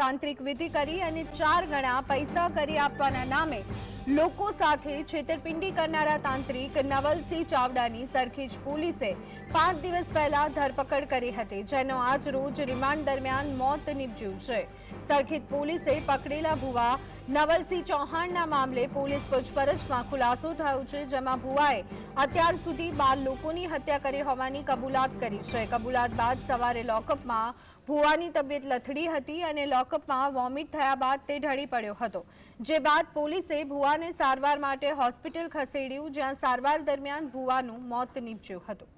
તાંત્રિક વિધિ કરી અને ચાર ગણા પૈસા કરી આપવાના નામે લોકો સાથે છેતરપિંડી કરનારા તાંત્રિક નવલસિંહ ચાવડાની સરખેજ પોલીસે પાંચ દિવસ પહેલા ધરપકડ કરી હતી, જેનો આજ રોજ રિમાન્ડ દરમિયાન મોત નીપજ્યું છે. સરખેજ પોલીસે પકડેલા ભુવા નવલસિંહ ચૌહાણના મામલે પોલીસ પૂછપરછમાં ખુલાસો થયો છે, જેમાં ભુવાએ અત્યાર સુધી બાર લોકોની હત્યા કરી હોવાની કબૂલાત કરી છે. કબૂલાત બાદ સવારે લોકઅપમાં ભુવાની તબિયત લથડી હતી અને લોકઅપમાં વોમિટ થયા બાદ તે ઢળી પડ્યો હતો. જે બાદ પોલીસે ભુવાને સારવાર માટે હોસ્પિટલ ખસેડ્યું, જ્યાં સારવાર દરમિયાન ભુવાનું મોત નીપજ્યું હતું.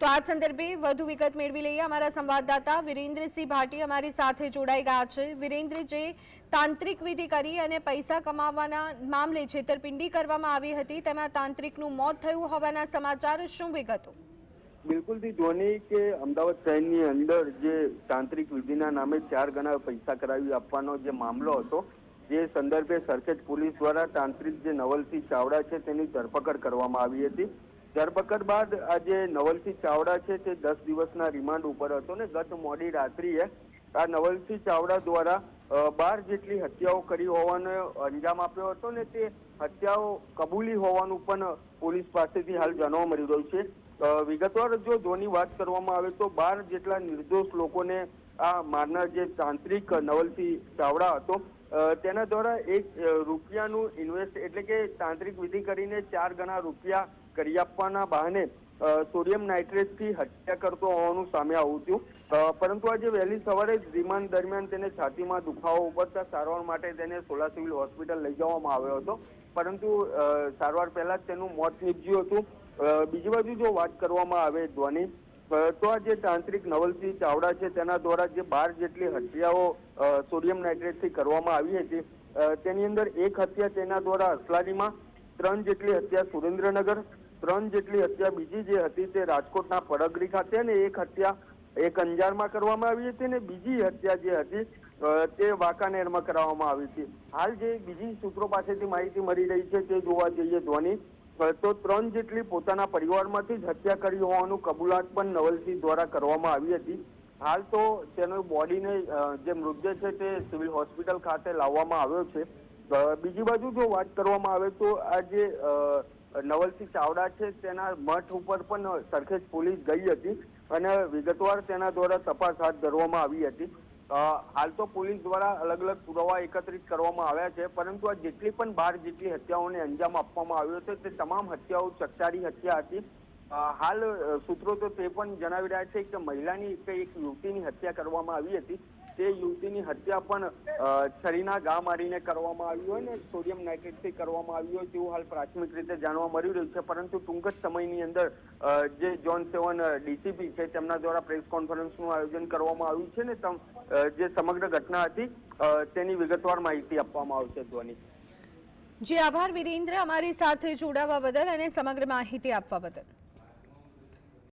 તો આ સંદર્ભે વધુ વિગત મેળવી લઈએ. અમારા સંવાદદાતા વિરેન્દ્રસિંહ ભાટી અમારી સાથે જોડાઈ ગયા છે. વિરેન્દ્ર, જે તાંત્રિક વિધિ કરી અને પૈસા કમાવવાના મામલે છેતરપિંડી કરવામાં આવી હતી, તેમાં તાંત્રિકનું મોત થયું હોવાના સમાચાર શું વિગતો? બિલકુલથી ધોની કે અમદાવાદ શહેરની અંદર જે તાંત્રિક વિધિના નામે ચાર ગણા પૈસા કરાવી આપવાનો જે મામલો હતો, જે સંદર્ભે સરખેજ પોલીસ દ્વારા તાંત્રિક જે નવલસિંહ ચાવડા છે તેની ધરપકડ કરવામાં આવી હતી. ધરપકડ બાદ આ જે નવલસિંહ ચાવડા છે તે દસ દિવસના રિમાન્ડ ઉપર હતો ને ગત મોડી રાત્રિએ આ નવલસિંહ ચાવડા દ્વારા બાર જેટલી હત્યાઓ કરી હોવાનો અંજામ આપ્યો હતો ને તે હત્યાઓ કબૂલી હોવાનું પણ પોલીસ પાસેથી હાલ જાણવા મળી રહ્યું છે. વિગતવાર જો ધોની વાત કરવામાં આવે તો બાર જેટલા નિર્દોષ લોકોને આ મારનાર જે તાંત્રિક નવલસિંહ ચાવડા હતો તેના દ્વારા એક રૂપિયાનું ઇન્વેસ્ટ એટલે કે તાંત્રિક વિધિ કરીને ચાર ગણા રૂપિયા કરી આપવાના બહાને સોડિયમ નાઇટ્રેટથી હત્યા કરતો હોવાનું સામે આવ્યું હતું પરંતુ આજે વહેલી સવારે જ રિમાન્ડ દરમિયાન તેને છાતીમાં દુખાવો ઉપડતા સારવાર માટે તેને સોલા સિવિલ હોસ્પિટલ લઈ જવામાં આવ્યો હતો. પરંતુ સારવાર પહેલા જ તેનું મોત નીપજ્યું હતું. બીજી બાજુ જો વાત કરવામાં આવે ધ્વનિ તો આ જે તાંત્રિક નવલસિંહ ચાવડા છે, તેના દ્વારા જે બાર જેટલી હત્યાઓ સોડિયમ નાઇટ્રેટથી કરવામાં આવી હતી તેની અંદર એક હત્યા તેના દ્વારા અસલાડીમાં ત્રણ જેટલી હત્યા સુરેન્દ્રનગર ત્રણ જેટલી હત્યા બીજી જે હતી તે રાજકોટના પડગરી ખાતે અને એક હત્યા એક અંજારમાં કરવામાં આવી હતી અને બીજી હત્યા જે હતી તે વાંકાનેરમાં કરવામાં આવી હતી. હાલ જે બીજી સૂત્રો પાસેથી માહિતી મળી રહી છે તે જોવા જઈએ ધ્વની તો ત્રણ જેટલી પોતાના પરિવારમાંથી જ હત્યા કરી હોવાનું કબૂલાત પણ નવલસિંહ દ્વારા કરવામાં આવી હતી. હાલ તો તેનો બોડીને જે મૃતદેહ છે તે સિવિલ હોસ્પિટલ ખાતે લાવવામાં આવ્યો છે. બીજી બાજુ જો વાત કરવામાં આવે તો આ જે નવલસિંહ ચાવડા છે, તેના મઠ ઉપર પણ સરખેજ પોલીસ ગઈ હતી અને વિગતવાર તેના દ્વારા તપાસ હાથ ધરવામાં આવી હતી. હાલ તો પોલીસ દ્વારા અલગ અલગ પુરાવા એકત્રિત કરવામાં આવ્યા છે, પરંતુ આ જેટલી પણ બાર જેટલી હત્યાઓને અંજામ આપવામાં આવ્યો છે, તે તમામ હત્યાઓ ચકચારી હત્યા હતી. હાલ સૂત્રો તો તે પણ જણાવી રહ્યા છે કે મહિલાની કે એક યુવતીની હત્યા કરવામાં આવી હતી. તે હત્યા પણ છરીના ગા મારીને કરવામાં આવી હોય ને, સોડિયમ નાઇટ્રેટથી કરવામાં આવી હોય તેવું હાલ પ્રાથમિક રીતે જાણવા મળી રહ્યું છે. પરંતુ ટૂંક જ સમયની અંદર જે જોન સેવન ડીસીપી છે, તેમના દ્વારા પ્રેસ કોન્ફરન્સનું આયોજન કરવામાં આવ્યું છે ને જે સમગ્ર ઘટના હતી તેની વિગતવાર માહિતી આપવામાં આવશે ધ્વની. જી, આભાર, વિરેન્દ્ર. અમારી સાથે જોડાવા બદલ અને સમગ્ર માહિતી આપવા બદલ.